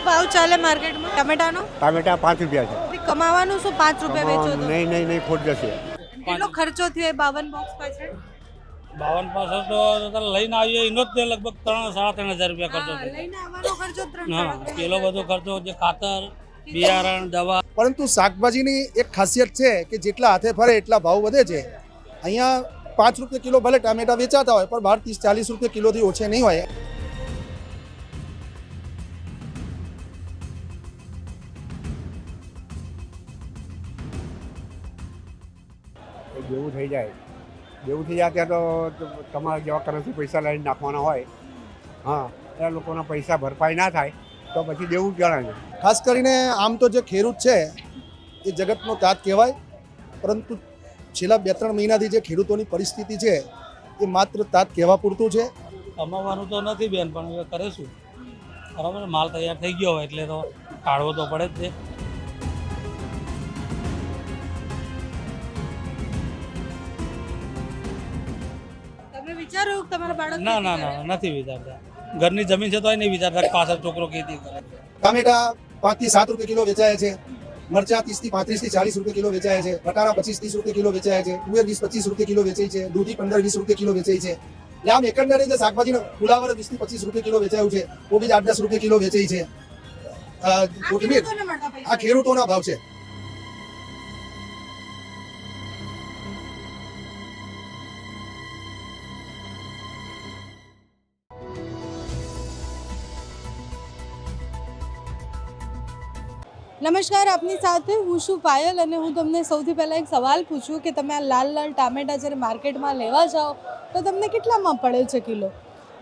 શું ભાવ ચાલે માર્કેટમાં? ટમેટાનો? ટામેટા પાંચ રૂપિયા છે. કમાવાનું શું પાંચ રૂપિયા વેચો તો? નહીં નહીં નહીં ખોટ જશે. કેટલો ખર્ચો થયો એ બાવન બોક્સ પાછળ? બાવન પાસઠ તો તારે લઈને આવીએ એનો જ તે લગભગ ત્રણ સાડા ત્રણ હજાર રૂપિયા ખર્ચો હા, થયો. લઈને આવવાનો ખર્ચો ત્રણ હા સાડા ત્રણ પેલો બધો ખર્ચો જે ખાતર બિયારણ દવા. પરંતુ શાકભાજીની એક ખાસિયત છે કે જેટલા હાથે ફરે એટલા ભાવ વધે છે. અહીંયા પાંચ રૂપિયા કિલો ભલે ટામેટા વેચાતા હોય પણ બાર ત્રીસ ચાલીસ રૂપિયા કિલોથી ઓછે નહીં હોય. જેવું થઈ જાય. જેવું થઈ જાય ત્યાં તો તમારા જેવા કરન્સી પૈસા લઈને નાખવાના હોય. હા એ લોકોના પૈસા ભરપાઈ ના થાય તો પછી દેવું જણાય ખાસ કરીને આમ તો જે ખેડૂત છે એ જગતનો તાત કહેવાય પરંતુ છેલ્લા બે ત્રણ મહિનાથી જે ખેડૂતોની પરિસ્થિતિ છે એ માત્ર તાત કહેવા પૂરતું છે. કમાવાનું તો નથી બેન પણ હવે કરે શું? બરાબર માલ તૈયાર થઈ ગયો હોય એટલે તો કાઢવો તો પડે જ છે. ના ના ના નથી વિચારતા. ઘરની જમીન છે તો નહીં વિચારતા પાછળ છોકરો ખેતી કરે. ટામેટા પાંચથી સાત રૂપિયા કિલો વેચાય છે મરચા ત્રીસથી પાંત્રીસથી ચાલીસ રૂપિયા કિલો વેચાય છે બટાણા પચીસ ત્રીસ રૂપિયા કિલો વેચાય છે તુવેર વીસ પચીસ રૂપિયા કિલો વેચાય છે દૂધી પંદર વીસ રૂપિયા કિલો વેચાય છે. એટલે આમ એકંદરે જે શાકભાજીનો ફુલાવર વીસથી પચીસ રૂપિયા કિલો વેચાયું છે કોબીજ આઠ દસ રૂપિયા કિલો વેચાય છે. કોથમીર. આ ખેડૂતોના ભાવ છે. નમસ્કાર, આપની સાથે હું છું પાયલ અને હું તમને સૌથી પહેલાં એક સવાલ પૂછું કે તમે આ લાલ લાલ ટામેટા જ્યારે માર્કેટમાં લેવા જાઓ, તો તમને કેટલામાં પડે છે કિલો?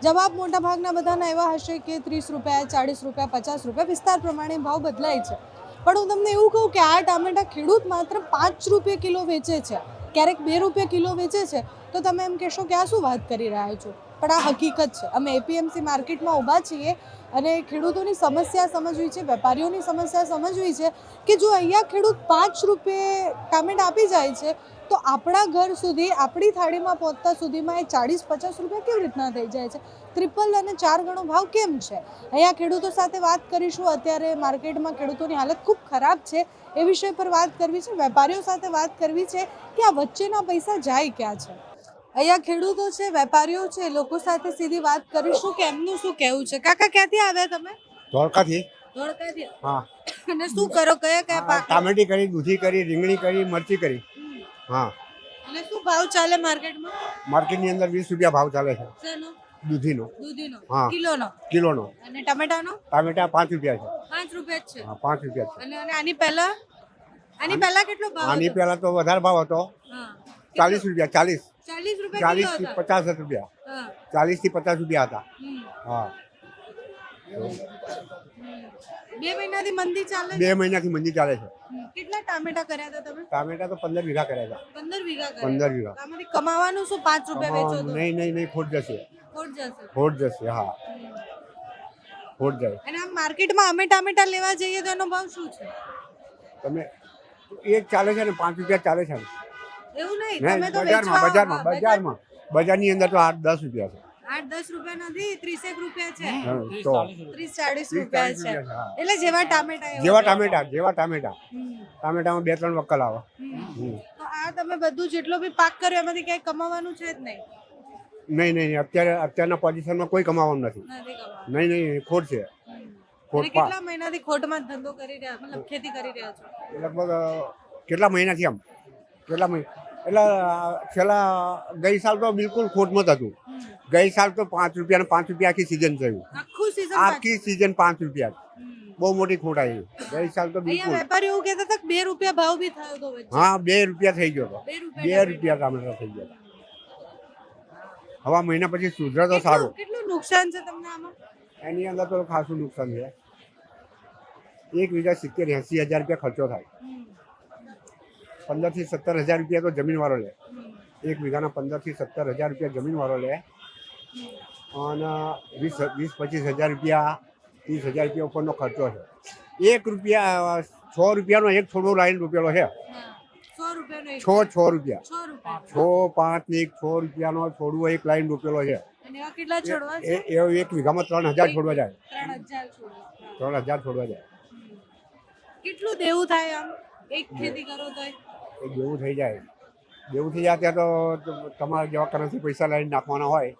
જવાબ મોટાભાગના બધાના એવા હશે કે ત્રીસ રૂપિયા, ચાળીસ રૂપિયા, પચાસ રૂપિયા, વિસ્તાર પ્રમાણે ભાવ બદલાય છે. પણ હું તમને એવું કહું કે આ ટામેટા ખેડૂત માત્ર પાંચ રૂપિયા કિલો વેચે છે. ક્યારેક બે રૂપિયા કિલો વેચે છે. તો તમે એમ કહેશો કે આ શું વાત કરી રહ્યા છો? પણ આ હકીકત છે. અમે એપીએમસી માર્કેટમાં ઊભા છીએ. અને ખેડૂતોની સમસ્યા સમજવી છે, વેપારીઓની સમસ્યા સમજવી છે કે જો અહીંયા ખેડૂત પાંચ રૂપિયે ટામેટા આપી જાય છે, તો આપણા ઘર સુધી, આપણી થાળીમાં પહોંચતા સુધીમાં એ ચાળીસ પચાસ રૂપિયા કેવી રીતના થઈ જાય છે? ત્રિપલ અને ચાર ગણો ભાવ કેમ છે? અહીંયા ખેડૂતો સાથે વાત કરીશું. અત્યારે માર્કેટમાં ખેડૂતોની હાલત ખૂબ ખરાબ છે એ વિષય પર વાત કરવી છે. વેપારીઓ સાથે વાત કરવી છે કે આ વચ્ચેના પૈસા જાય ક્યાં છે? અહીંયા ખેડૂતો છે વેપારીઓ છે એ લોકો સાથે સીધી વાત કરીશું કે એમનું શું કહેવું છે? કાકા ક્યાંથી આવ્યા તમે? ધોળકાથી. ધોળકાથી. હા. અને શું કરો? કયા કયા પાક? ટામેટી કરી દૂધી કરી રીંગણી કરી મરચી કરી. હા. અને શું ભાવ ચાલે માર્કેટમાં? માર્કેટની અંદર વીસ રૂપિયા ભાવ ચાલે છે. શેનો? દૂધીનો. દૂધીનો. હા. કિલોનો? કિલોનો. અને ટમેટાનો? ટામેટા પાંચ રૂપિયા છે. પાંચ રૂપિયા છે. હા પાંચ રૂપિયા છે. અને આની પહેલા? આની પહેલા કેટલો ભાવ આની? પહેલા તો વધારે ભાવ હતો. હા. ચાલીસ રૂપિયા ચાલીસ. ચાલીસથી પચાસ રૂપિયા. ચાલીસથી પચાસ રૂપિયા હતા. હા. બે મહિનાથી મંદી ચાલે બે મહિનાથી મંદી ચાલે છે. કેટલા ટામેટા કર્યા હતા તમે? ટામેટા તો પંદર વીઘા કર્યા હતા. પંદર વીઘા કર્યા કમાવાનું શું પાંચ રૂપિયા વેચો તો? નહીં નહીં નહીં ખોટ જશે. ખોટ જશે. ખોટ જશે હા. ખોટ જાય અને આમ માર્કેટમાં અમે ટામેટા લેવા જઈએ તો એનો ભાવ શું છે? તમે એક ચાલે છે ને પાંચ રૂપિયા ચાલે છે એવું નહીં નહીં, તમે તો બજારમાં બજારમાં બજારમાં. બજારની અંદર તો આઠ દસ રૂપિયા છે. આઠ દસ રૂપિયા નથી ત્રીસેક રૂપિયા છે. ત્રીસ ચાલીસ રૂપિયા. ત્રીસ ચાળીસ ત્રીસ રૂપિયા ચાલીસ છે. રૂપિયા છે, હા. એટલે જેવા ટામેટા જેવા ટામેટા જેવા ટામેટા. ટામેટામાં બે ત્રણ વક્કલ આવે. તો આ તમે બધું જેટલો બી પાક કર્યો એમાંથી ક્યાંય કમાવાનું છે જ નહીં. નહીં અત્યારે અત્યારના પોઝિશનમાં કોઈ કમાવાનું નથી. નથી નહીં નહીં ખોટ છે. ખોટ કેટલા મહિનાથી ખોટમાં ધંધો કરી રહ્યા મતલબ ખેતી કરી રહ્યા છો? લગભગ કેટલા મહિનાથી આમ? કેટલા મહિના એટલે છેલ્લા ગઈ સાલ તો બિલકુલ ખોટમાં હતું. ગઈ સાલ તો પાંચ રૂપિયા ને પાંચ રૂપિયા આખી સિઝન થયું. આખી સિઝન પાંચ રૂપિયા. બહુ મોટી ખોટ આવી. ગઈ સાલ તો બિલકુલ. વેપારી એવું કહેતા હતા બે રૂપિયા ભાવ બી થયો હતો હા બે રૂપિયા થઈ ગયો હતો. બે રૂપિયા ટામેટા થઈ ગયા હતા. હવા મહિના પછી સુધરે તો સારું. કેટલું કેટલું નુકસાન છે તમને આમાં? એની અંદર તો ખાસું નુકસાન છે. એક વીઘા સિત્તેર એંસી હજાર રૂપિયા ખર્ચો થાય. હમ. પંદરથી સત્તર હજાર રૂપિયા તો જમીનવાળો લે. એક વીઘાના પંદરથી સત્તર હજાર રૂપિયા જમીન વાળો લે. અને વીસ વીસ પચીસ હજાર રૂપિયા ત્રીસ હજાર રૂપિયા ઉપરનો ખર્ચો છે. એક રૂપિયા છ રૂપિયાનો એક છોડો લાઈન રૂપિયાનો છે છ છ રૂપિયા. છ પાંચ ને એક છ રૂપિયાનો છોડવો એક લાઈન રૂપેલો છે. એ એક વીઘામાં ત્રણ હજાર છોડવા જાય. ત્રણ હજાર છોડવા. જાય. કેટલું દેવું થાય આમ? એક ખેતી કરો તો એ દેવું થઈ જાય. દેવું થઈ જાય ત્યાં તો તમારા જેવા કરન્સી પૈસા લઈને નાખવાના હોય.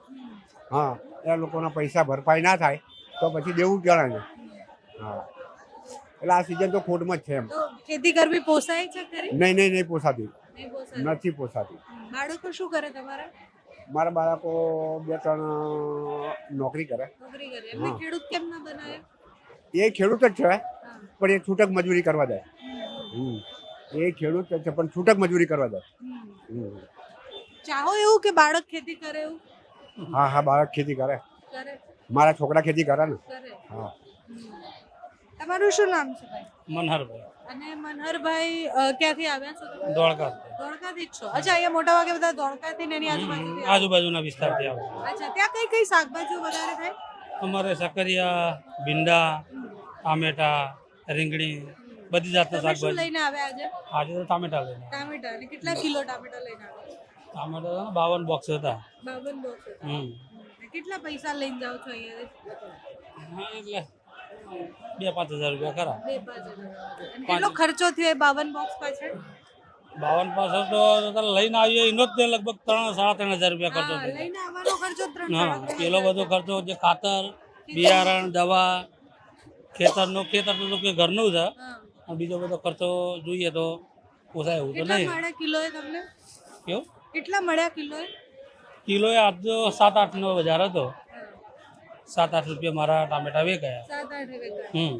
હા એ લોકોના પૈસા ભરપાઈ ના થાય તો પછી દેવું ગણાય હા. એટલે આ સિઝન તો ખોટમાં જ છે એમ. ખેતી કરવી પોસાય છે ખરી? નહીં નહીં નહીં પોસાતી. નથી પોસાતી. બાળકો શું કરે તમારા? મારા બાળકો બે ત્રણ નોકરી કરે. નોકરી કરે. એમને હા. ખેડૂત કેમ ના બનાવે? એ ખેડૂત જ છે પણ એ છૂટક મજૂરી કરવા જાય. હમ. એ ખેડૂત જ છે પણ છૂટક મજૂરી કરવા જાય. ચાહો એવું કે બાળક ખેતી કરે એવું? હા હા બાળક ખેતી કરે. કરે. મારા છોકરા ખેતી કરે ને. હા. તમારું શું નામ છે ભાઈ? મનહરભાઈ. અને મનહરભાઈ ક્યાંથી આવ્યા છો ધોળકા ધોળકાથી જ છો. અચ્છા અહીંયા મોટા ભાગે બધા ધોળકાથી ને એની આજુબાજુ આજુબાજુના વિસ્તારથી આવે અચ્છા ત્યાં કઈ કઈ શાકભાજીઓ વધારે થાય? અમારે સકરિયા ભીંડા ટામેટા રીંગણી બધી જાતના શાકભાજી. લઈને આવ્યા આજે? આજે તો ટામેટા લઈને ટામેટા. અને કેટલા કિલો ટામેટા લઈને આવ્યા? ટામેટા બાવન બોક્સ હતા. બાવન બોક્સ હમ. કેટલા પૈસા લઈને જાવ છો અહીંયા? હા એટલે બે પાંચ હજાર રૂપિયા ખરા. બે પાંચ હજાર. કેટલો ખર્ચો થયો એ બાવન બોક્સ પાછળ? બાવન પાછળ તો લઈને આવીએ એનો જ લગભગ ત્રણ સાડા ત્રણ હજાર રૂપિયા ખર્ચો થયો. હા પેલો બધો ખર્ચો જે ખાતર બિયારણ દવા ખેતરનો ખેતર તો કે ઘરનું છે બીજો બધો ખર્ચો જોઈએ તો પોસાય એવું તો નહીં. મળ્યા કિલો એ તમને? કેવું? કેટલા મળ્યા કિલો એ કિલો આજ સાત સાત આઠનો બજાર હતો. સાત આઠ રૂપિયા મારા ટામેટા વેચાયા. આઠ વેચાય. હમ.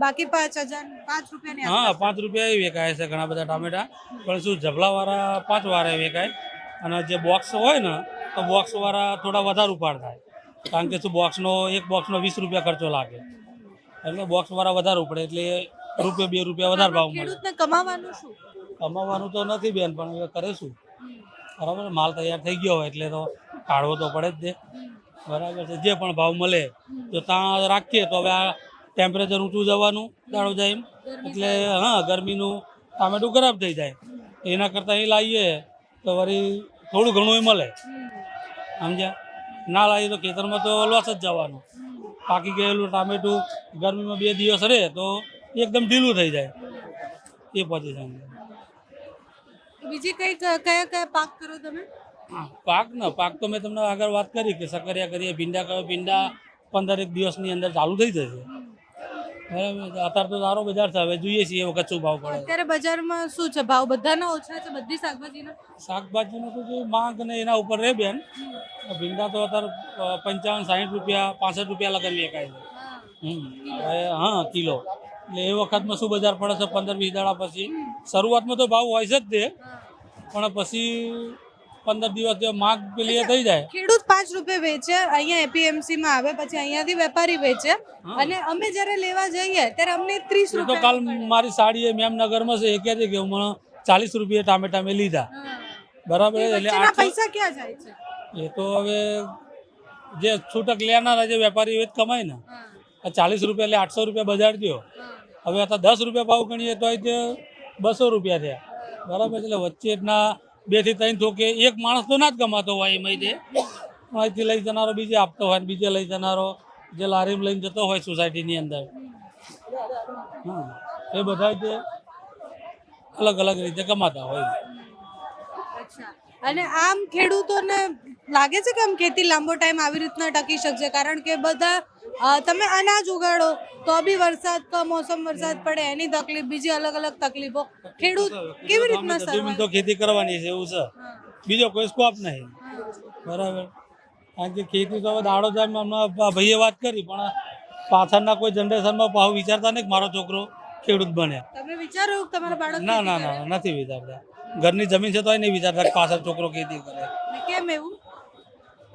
બાકી પાંચ હજાર પાંચ રૂપિયાની હા પાંચ રૂપિયા એ વેચાય છે ઘણા બધા ટામેટા. પણ શું જબલાવાળા પાંચ વારે વેચાય. અને જે બોક્સ હોય ને તો બોક્સવાળા થોડા વધારે ઉપાડ થાય. કારણ કે શું બોક્સનો એક બોક્સનો વીસ રૂપિયા ખર્ચો લાગે. એટલે બોક્સવાળા વધારે ઉપડે. એટલે રૂપિયા બે રૂપિયા વધારે ભાવ મળે. ખેડૂતને કમાવાનું શું? કમાવાનું તો નથી બેન પણ હવે કરે શું? બરાબર માલ તૈયાર થઈ ગયો હોય એટલે તો કાઢવો તો પડે જ દે બરાબર છે જે પણ ભાવ મળે તો ત્યાં રાખીએ તો હવે આ ટેમ્પરેચર ઊંચું જવાનું દાડો જાય એમ. એટલે હા ગરમીનું ટામેટું ખરાબ થઈ જાય. એના કરતાં અહીં લાવીએ તો વળી થોડું ઘણું એ મળે. સમજ્યા? ના લાવીએ તો ખેતરમાં તો લોસ જ જવાનું. પાકી ગયેલું ટામેટું ગરમીમાં બે દિવસ રહે તો એકદમ ઢીલું થઈ જાય. એ પોઝિશન જાય બીજી કઈ કયા કયા પાક કરો તમે? પાક ને પાક તો મેં તમને આગળ વાત કરી કે સકરિયા કરીએ ભીંડા કરો ભીંડા પંદર એક દિવસની અંદર ચાલુ થઈ જશે. બરાબર? અત્યારે તો સારો બજાર છે હવે જોઈએ છીએ એ વખત શું ભાવ પડે. અત્યારે બજારમાં શું છે? ભાવ બધાના ઓછા છે બધી શાકભાજીના? શાકભાજીનો તો જે માંગ ને એના ઉપર રહે બેન. ભીંડા તો અત્યારે પંચાવન સાઠ રૂપિયા પાસઠ રૂપિયા લગાવી વેચાય છે. હા કિલો. એટલે એ વખતમાં શું બજાર પડે છે પંદર વીસ દાડા પછી. શરૂઆતમાં તો ભાવ હોય છે જ તે પણ પછી પંદર દિવસ માગ માંગ પેલી થઈ જાય. ખેડૂત પાંચ રૂપિયા વેચે અહીંયા એપીએમસી માં આવે પછી અહીંયાથી વેપારી વેચે. અને અમે જ્યારે લેવા જઈએ ત્યારે અમને ત્રીસ રૂપિયા કાલ મારી સાડી એ મેમનગરમાં છે એ કહે છે કે હું ચાલીસ રૂપિયા ટામેટા મેં લીધા. બરાબર એટલે પૈસા ક્યાં જાય છે? એ તો હવે જે છૂટક લેનારા જે વેપારી એ જ કમાય ને. ચાલીસ રૂપિયા એટલે આઠસો રૂપિયા બજાર દ્યો હવે તો દસ રૂપિયા ભાવ ગણીએ તો તે બસો રૂપિયા થયા. બરાબર એટલે વચ્ચેના બેથી ત્રણ થોકે એક માણસ તો ના જ કમાતો હોય એમાં તે. અહીંથી લઈ જનારો બીજે આપતો હોય બીજે લઈ જનારો. જે લારીમાં લઈને જતો હોય સોસાયટીની અંદર. હમ. એ બધા જે અલગ અલગ રીતે કમાતા હોય. અને આમ ખેડૂતોને લાગે છે કે આમ ખેતી લાંબો ટાઈમ આવી રીતના ટકી શકશે? કારણ કે બધા તમે અનાજ ઉગાડો તો બી વરસાદ કમોસમ વરસાદ પડે એની તકલીફ બીજી અલગ અલગ તકલીફો. ખેડૂત કેવી રીતના જમીન તો ખેતી કરવાની છે એવું છે. બીજો કોઈ સ્કોપ નહીં. બરાબર. કારણ કે ખેતી તો દાડો જાય હમણાં ભાઈએ વાત કરી પણ પાછળના કોઈ જનરેશનમાં ભાવ વિચારતા નહીં કે મારો છોકરો ખેડૂત બને. તમે વિચારો તમારા બાળક ના ના ના નથી વિચારતા. ઘરની જમીન છે તોય નહીં વિચારતા પાછળ છોકરો ખેતી કરે. કેમ એવું?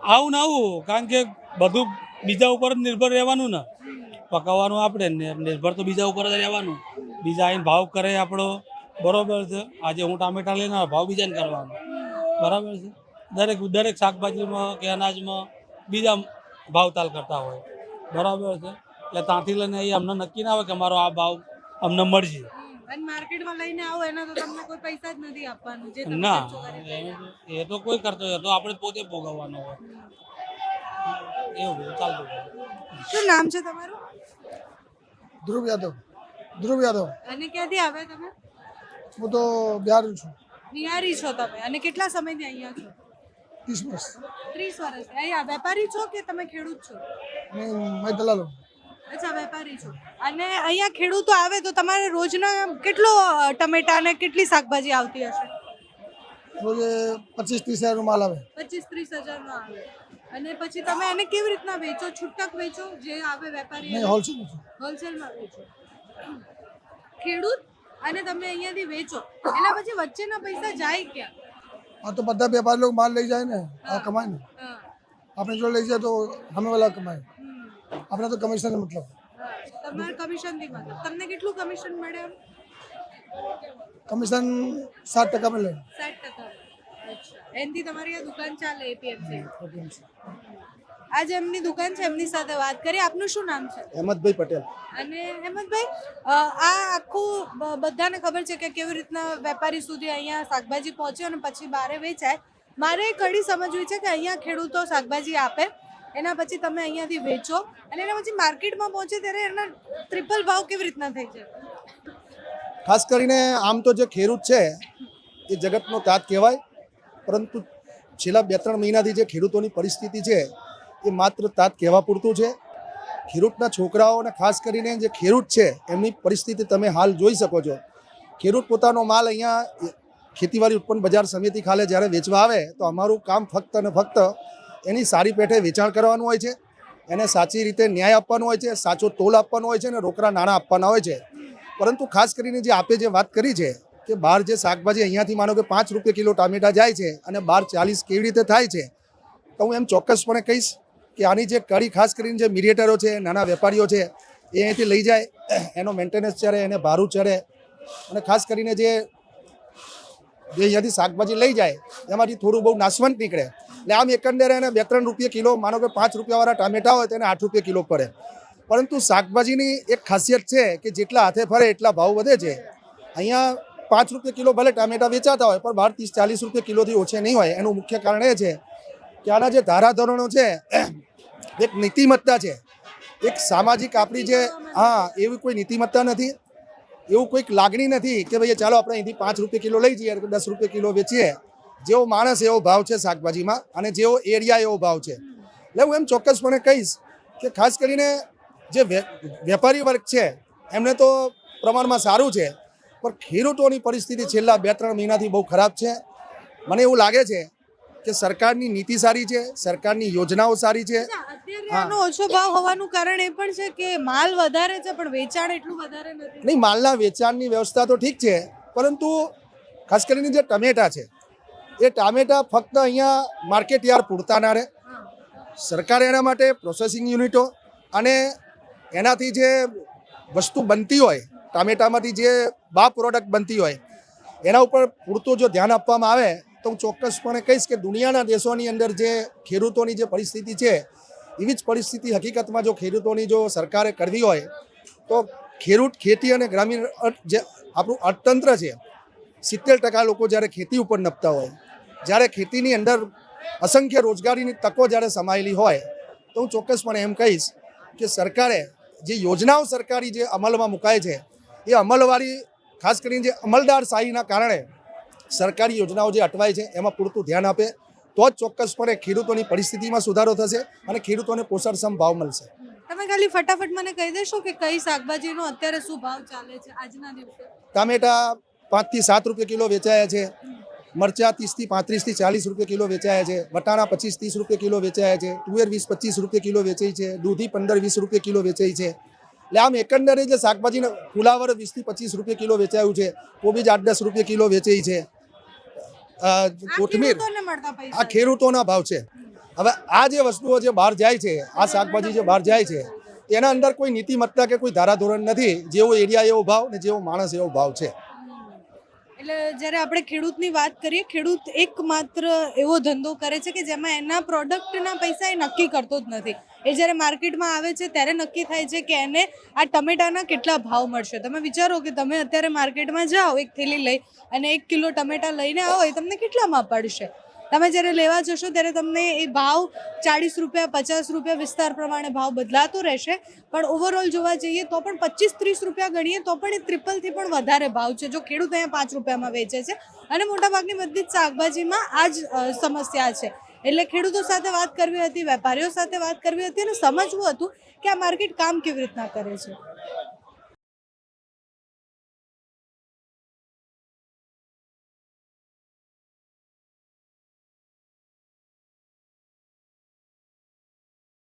આવું ને આવું કારણ કે બધું બીજા ઉપર જ નિર્ભર રહેવાનું ને? પકાવવાનું આપણે ને નિર્ભર તો બીજા ઉપર જ રહેવાનું. બીજા આવીને ભાવ કરે આપણો બરોબર છે? આજે હું ટામેટા લઈને ભાવ બીજાને કરવાનો. બરાબર છે? દરેક દરેક શાકભાજીમાં કે અનાજમાં બીજા ભાવતાલ કરતા હોય. બરાબર છે? એટલે ત્યાંથી લઈને એ અમને નક્કી ના હોય કે અમારો આ ભાવ અમને મળશે. આવો ના એ- એ તો કોઈ કરતો હોય તો આપણે પોતે ભોગવવાનો હોય. એવું બધું ચાલતું શું નામ છે તમારું? ધ્રુવ યાદવ. ધ્રુવ યાદવ. અને ક્યાંથી આવ્યા તમે? હું તો બિહારી છું. બિહારી છો તમે. અને કેટલા સમયથી અહીંયા છો? ત્રીસ વર્ષ. ત્રીસ વર્ષ. અહીંયા વેપારી છો કે તમે ખેડૂત છો? મેં દલાલો અચ્છા વેપારી છો. અને અહીંયા ખેડૂતો આવે તો તમારે રોજના કેટલો ટમેટા અને કેટલી શાકભાજી આવતી હશે? રોજે પચીસ ત્રીસ હજારનો માલ આવે. પચીસ ત્રીસ હજારનો આવે. અને પછી તમે એને કેવી રીતના વેચો? છૂટક વેચો? જે આવે વેપારી નહીં હોલસેલ હોલસેલમાં વેચો. ખેડૂત અને તમે અહીંયાથી વેચો. એના પછી વચ્ચેના પૈસા જાય ક્યાં? આ તો બધા વેપારી લોકો માલ લઈ જાય ને આ કમાય ને. આપણે જો લઈ જાય તો અમે વાલા કમાય. આપણે તો કમિશન મતલબ. તમારે કમિશનથી મતલબ. તમને કેટલું કમિશન મળે કમિશન સાત ટકા મળે. સાત ટકા. એનથી તમારી આ દુકાન ચાલે એપીએમસી આ જે એમની દુકાન છે એમની સાથે વાત કરી. આપનું શું નામ છે? હેમંતભાઈ પટેલ. અને હેમંતભાઈ આ આખું બધાને ખબર છે કે કેવી રીતના વેપારી સુધી અહીંયા શાકભાજી પહોંચે અને પછી બારે વેચાય. મારે કડી સમજવી છે કે અહીંયા ખેડૂતો શાકભાજી આપે એના પછી તમે અહીંયાથી વેચો અને એના પછી માર્કેટમાં પહોંચે ત્યારે એના ટ્રિપલ ભાવ કેવી રીતના થઈ જાય? ખાસ કરીને આમ તો જે ખેડૂત છે એ જગતનો તાત કહેવાય. પરંતુ છેલ્લા બે ત્રણ મહિનાથી જે ખેડૂતોની પરિસ્થિતિ છે, એ માત્ર તાત કહેવા પૂરતું છે. ખેડૂતના છોકરાઓ અને ખાસ કરીને જે ખેડૂત છે, એમની પરિસ્થિતિ તમે હાલ જોઈ શકો છો. ખેડૂત પોતાનો માલ અહીંયા ખેતીવાડી ઉત્પન્ન બજાર સમિતિ ખાલે જ્યારે વેચવા આવે, તો અમારું કામ ફક્ત અને ફક્ત એની સારી પેઠે વેચાણ કરવાનું હોય છે. એને સાચી રીતે ન્યાય આપવાનો હોય છે, સાચો તોલ આપવાનો હોય છે અને રોકડા નાણાં આપવાના હોય છે. પરંતુ ખાસ કરીને જે આપે જે વાત કરી છે કે બહાર જે શાકભાજી અહીંયાથી માનો કે પાંચ રૂપિયા કિલો ટામેટા જાય છે અને બાર ચાલીસ કેવી રીતે થાય છે, તો હું એમ ચોક્કસપણે કહીશ કે આની જે કડી ખાસ કરીને જે મિરિએટરો છે, નાના વેપારીઓ છે, એ અહીંથી લઈ જાય, એનો મેન્ટેનન્સ ચડે, એને ભારું ચડે, અને ખાસ કરીને જે જે અહીંયાથી શાકભાજી લઈ જાય, એમાંથી થોડું બહુ નાશવંત નીકળે. એટલે આમ એકંદરે એને બે ત્રણ રૂપિયા કિલો, માનો કે પાંચ રૂપિયાવાળા ટામેટા હોય તેને આઠ રૂપિયા કિલો પડે. પરંતુ શાકભાજીની એક ખાસિયત છે કે જેટલા હાથે ફરે એટલા ભાવ વધે છે. અહીંયા પાંચ રૂપિયા કિલો ભલે ટામેટા વેચાતા હોય, પણ બાર ત્રીસ ચાલીસ રૂપિયા કિલોથી ઓછે નહીં હોય. એનું મુખ્ય કારણ એ છે કે આના જે ધારાધોરણો છે, એક નીતિમત્તા છે. એક સામાજિક આપણી જે, હા, એવી કોઈ નીતિમત્તા નથી, એવું કોઈક લાગણી નથી કે ભાઈ ચાલો આપણે અહીંથી પાંચ રૂપિયા કિલો લઈ જઈએ દસ રૂપિયા કિલો વેચીએ. જેવો માણસ એવો ભાવ છે શાકભાજીમાં અને જેવો એરિયા એવો ભાવ છે. એટલે હું એમ ચોક્કસપણે કહીશ કે ખાસ કરીને જે વેપારી વર્ગ છે, એમને તો પ્રમાણમાં સારું છે. પણ ખેડૂતોની પરિસ્થિતિ છેલ્લા બે ત્રણ મહિનાથી બહુ ખરાબ છે. મને એવું લાગે છે કે સરકારની નીતિ સારી છે સરકારની યોજનાઓ સારી છે. આનો ઓછો ભાવ હોવાનું કારણ એ પણ છે કે માલ વધારે છે પણ વેચાણ એટલું વધારે નથી. નહીં માલના વેચાણની વ્યવસ્થા તો ઠીક છે પરંતુ ખાસ કરીને જે ટમેટા છે એ ટામેટા ફક્ત અહીંયા માર્કેટ યાર પૂરતા ના રહે. સરકારે એના માટે પ્રોસેસિંગ યુનિટો અને એનાથી જે વસ્તુ બનતી હોય ટામેટામાંથી જે બા પ્રોડક્ટ બનતી હોય, એના ઉપર પૂરતું જો ધ્યાન આપવામાં આવે, તો હું ચોક્કસપણે કહીશ કે દુનિયાના દેશોની અંદર જે ખેડૂતોની જે પરિસ્થિતિ છે, એવી જ પરિસ્થિતિ હકીકતમાં જો ખેડૂતોની જો સરકારે કરવી હોય, તો ખેડૂત, ખેતી અને ગ્રામીણ જે આપણું અર્થતંત્ર છે, સિત્તેર ટકા લોકો જ્યારે ખેતી ઉપર નપતા હોય, જ્યારે ખેતીની અંદર અસંખ્ય રોજગારીની તકો જ્યારે સમાયેલી હોય, તો હું ચોક્કસપણે એમ કહીશ કે સરકારે જે યોજનાઓ સરકારી જે અમલમાં મુકાય છે એ અમલવાળી ખાસ કરીને જે અમલદાર શાહીના કારણે સરકારી યોજનાઓ જે અટવાય છે એમાં પૂરતું ધ્યાન આપે તો જ ચોક્કસપણે ખેડૂતોની પરિસ્થિતિમાં સુધારો થશે અને ખેડૂતોને પોષણક્ષમ ભાવ મળશે. તમે ખાલી ફટાફટ મને કહી દેશો કે કઈ શાકભાજીનો અત્યારે શું ભાવ ચાલે છે આજના દિવસે? ટામેટા પાંચથી સાત રૂપિયા કિલો વેચાયા છે મરચા ત્રીસથી પાંત્રીસથી ચાલીસ રૂપિયા કિલો વેચાયા છે વટાણા પચીસ ત્રીસ રૂપિયા કિલો વેચાયા છે તુવેર વીસ પચીસ રૂપિયા કિલો વેચાઈ છે દૂધી પંદર વીસ રૂપિયા કિલો વેચાઈ છે. એટલે આમ એકંદરે જે શાકભાજીને ફુલાવર વીસથી પચીસ રૂપિયા કિલો વેચાયું છે કોબીજ આઠ દસ રૂપિયા કિલો વેચાઈ છે. કોથમીર. આ ખેડૂતોના ભાવ છે. હવે આ જે વસ્તુઓ જે બહાર જાય છે આ શાકભાજી જે બહાર જાય છે એના અંદર કોઈ નીતિમત્તા કે કોઈ ધારાધોરણ નથી જેવો એરિયા એવો ભાવ ને જેવો માણસ એવો ભાવ છે. એટલે જ્યારે આપણે ખેડૂતની વાત કરીએ ખેડૂત એકમાત્ર એવો ધંધો કરે છે કે જેમાં એના પ્રોડક્ટના પૈસા એ નક્કી કરતો જ નથી. એ જ્યારે માર્કેટમાં આવે છે ત્યારે નક્કી થાય છે કે એને આ ટમેટાના કેટલા ભાવ મળશે. તમે વિચારો કે તમે અત્યારે માર્કેટમાં જાઓ, એક થેલી લઈ અને એક કિલો ટમેટા લઈને આવો, એ તમને કેટલામાં પડશે? તમે જ્યારે લેવા જશો ત્યારે તમને એ ભાવ ચાળીસ રૂપિયા, પચાસ રૂપિયા વિસ્તાર પ્રમાણે ભાવ બદલાતો રહેશે. પણ ઓવરઓલ જોવા જઈએ તો પણ પચીસ ત્રીસ રૂપિયા ગણીએ તો પણ એ ત્રિપલથી પણ વધારે ભાવ છે. જો ખેડૂત અહીંયા પાંચ રૂપિયામાં વેચે છે અને મોટાભાગની બધી જ શાકભાજીમાં આ જ સમસ્યા છે. એટલે ખેડૂતો સાથે વાત કરવી હતી, વેપારીઓ સાથે વાત કરવી હતી અને સમજવું હતું કે આ માર્કેટ કામ કેવી રીતના કરે છે.